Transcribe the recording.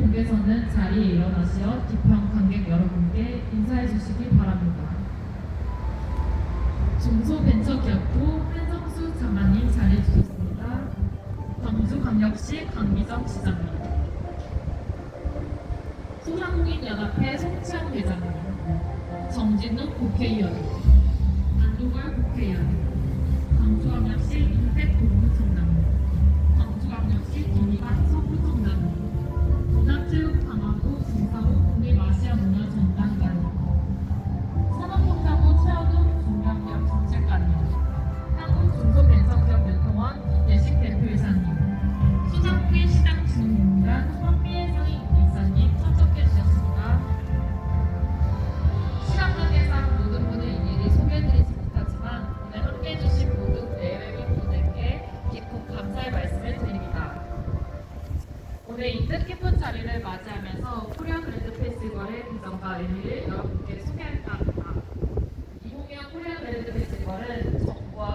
분께서는 자리에 일어나시어 비평 관객 여러분께 인사해 주시기 바랍니다. 중소벤처기업부 한성수 장관님 자리해 주셨습니다. 광주광역시 강기정 시장님, 소상공인연합회 송치영 회장님, 정진욱 국회의원, 안동걸 국회의원, 광 오늘 이 뜻깊은 자리를 맞이하면서 코리안 그랜드 페스티벌의 배정과 의미를 여러분께 소개할까 합니다. 아, 이공연 코리아 그랜드 페스티벌은